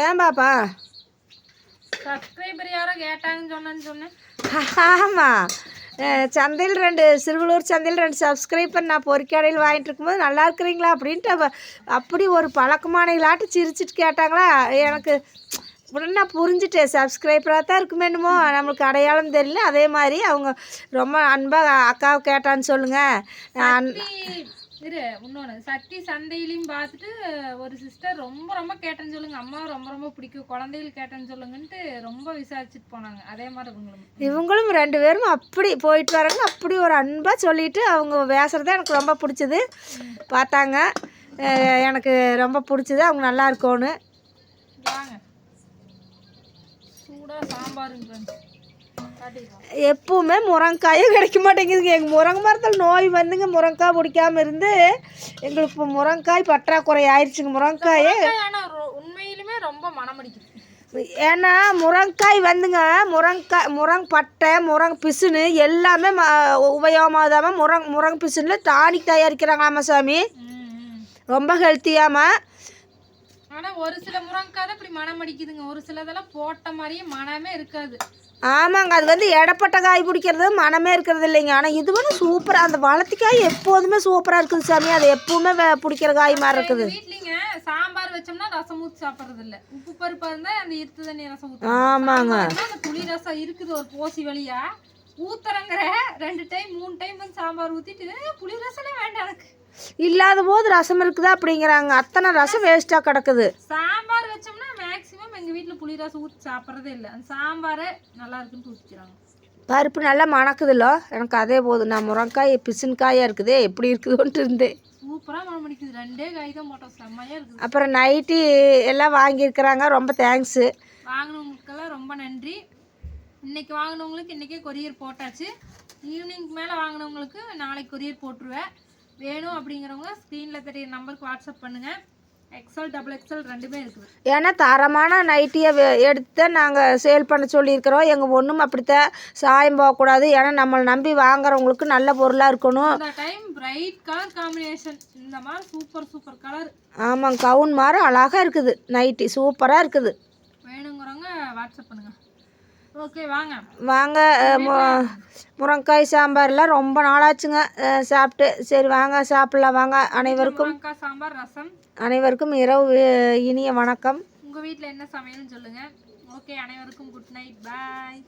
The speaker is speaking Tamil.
ஏன் பாப்பா? சப்ஸ்கிரைபர் யாரோ கேட்டாங்கன்னு சொன்னேன்னு சொன்னேன். ஆமாம் சந்தையில் ரெண்டு சிறுவலூர் சந்தையில் ரெண்டு சப்ஸ்கிரைபர் நான் பொறிக்கடையில் வாங்கிட்டு இருக்கும்போது நல்லா இருக்கிறீங்களா அப்படின்ட்டு அப்படி ஒரு பழக்கமானங்களாட்டு சிரிச்சிட்டு கேட்டாங்களா. எனக்கு உடனே நான் புரிஞ்சுட்டேன். சப்ஸ்கிரைபராக தான் இருக்குமேனுமோ நம்மளுக்கு அடையாளம் தெரியல. அதே மாதிரி அவங்க ரொம்ப அன்பாக அக்காவை கேட்டான்னு சொல்லுங்கள் இரு இன்னொன்று சக்தி சந்தையிலையும் பார்த்துட்டு ஒரு சிஸ்டர் ரொம்ப ரொம்ப கேட்டேன்னு சொல்லுங்க. அம்மா ரொம்ப ரொம்ப பிடிக்கும். குழந்தைகள் கேட்டேன்னு சொல்லுங்கன்ட்டு ரொம்ப விசாரிச்சுட்டு போனாங்க. அதே மாதிரி இவங்களும். இவங்களும் ரெண்டு பேரும் அப்படி போயிட்டு வராங்க. அப்படி ஒரு அன்பாக சொல்லிட்டு அவங்க பேசுகிறது எனக்கு ரொம்ப பிடிச்சது. பார்த்தாங்க. எனக்கு ரொம்ப பிடிச்சது. அவங்க நல்லா இருக்கணும் வாங்க. சூடாக சாம்பாருங்க. எப்பவுமே முருங்காயே கிடைக்க மாட்டேங்குதுங்க. எங்கள் முருங்கை மரத்தில் நோய் வந்துங்க. முருங்காய் பிடிக்காம இருந்து எங்களுக்கு இப்போ முருங்காய் பற்றாக்குறை ஆயிடுச்சுங்க முருங்காயே ஆனால் உண்மையிலுமே ரொம்ப மனம் அடிக்குது ஏன்னா முருங்காய் வந்துங்க. முருங்காய் முருங் பட்டை முருங் பிசுனு எல்லாமே ம உபயோகமாகாமல் முருங் முருங் பிசுனில் டானிக் தயாரிக்கிறாங்களாமா சாமி. ரொம்ப ஹெல்த்தியாமா. ஆனா ஒரு சில முருங்கைக்காய் தான் இப்படி மனம் அடிக்குதுங்க ஒரு சிலதெல்லாம் போட்ட மாதிரியே மனமே இருக்காது. ஆமாங்க அது வந்து எடப்பட்ட காய் பிடிக்கிறது மனமே இருக்கிறது இல்லைங்க. ஆனால் இது வந்து சூப்பராக அந்த வளர்த்திக்காய் எப்போதுமே சூப்பராக இருக்குது சாமி. அது எப்பவுமே வே- பிடிக்கிற காய் மாதிரி இருக்குது. சாம்பார் வச்சோம்னா ரசம் ஊத்தி சாப்பிடுறது இல்ல. உப்பு பருப்பா இருந்தா அந்த இருத்து தண்ணி ரசம் ஊத்து ஆமாங்க. அந்த புளி ரசம் இருக்குது ஒரு போசி வழியா. ஊத்துறங்கிற ரெண்டு டைம் மூணு டைம் வந்து சாம்பார் "ஏய், புளி ரசமே வேண்டாம் எனக்கு. இல்லாத போது ரசம் இருக்குதா அப்படிங்கிறாங்க. அத்தனை ரசம் வேஸ்ட்டாக கிடக்குது. வச்சோம்னா மேக்சிமம் எங்க வீட்ல புளி ரசம் ஊத்தி சாப்பிடுறதே இல்ல. அந்த சாம்பாரே நல்லா இருக்குன்னு ஊத்திக்கிறாங்க பருப்பு நல்லா மணக்குதுல்லோ. எனக்கு அதே போதும். நான் முருங்காய் பிசின்காயாக இருக்குதே. எப்படி இருக்குதோன்ட்டு இருந்தேன் சூப்பரா மனம் அடிக்குது ரெண்டே காய் தான் போட்டோம். செம்மையா இருக்குது. அப்புறம் நைட்டி எல்லாம் வாங்கியிருக்கிறாங்க. ரொம்ப தேங்க்ஸு. வாங்கினவங்களுக்கெல்லாம் ரொம்ப நன்றி. இன்னைக்கு வாங்கினவங்களுக்கு இன்றைக்கே கொரியர் போட்டாச்சு. ஈவினிங் மேலே வாங்கினவங்களுக்கு நாளைக்கு கொரியர் போட்டுருவேன். வேணும் அப்படிங்கிறவங்க ஸ்க்ரீனில் தெரிய நம்பருக்கு வாட்ஸ்அப் பண்ணுங்கள் எக்ஸல் டபுள் எக்ஸல் ரெண்டுமே இருக்குது. ஏன்னா தரமான நைட்டியை எடுத்து தான் நாங்கள் சேல் பண்ண சொல்லியிருக்கிறோம். எங்கள் ஒன்றும் அப்படித்தான். சாயம் போகக்கூடாது. ஏன்னா நம்மளை நம்பி வாங்குறவங்களுக்கு நல்ல பொருளாக இருக்கணும். இந்த டைம் பிரைட் கலர் காம்பினேஷன் இந்த மாதிரி சூப்பர் சூப்பர் கலர் ஆமாங்க கவுன் மாதிரி அழகாக இருக்குது. நைட்டி சூப்பராக இருக்குது. வேணுங்கிறவங்க வாட்ஸ்அப் பண்ணுங்கள் வாங்க. வாங்க அஹ், மு- முருங்காய் சாம்பார்லாம் ரொம்ப நாளாச்சுங்க. சாப்பிட்டு சரி வாங்க சாப்பிட்லாம் வாங்க அனைவருக்கும். முருங்கைக்காய் சாம்பார் ரசம். அனைவருக்கும் இரவு இனிய வணக்கம். உங்கள் வீட்டில் என்ன சமையல்னு சொல்லுங்கள் ஓகே அனைவருக்கும் குட் நைட் பாய்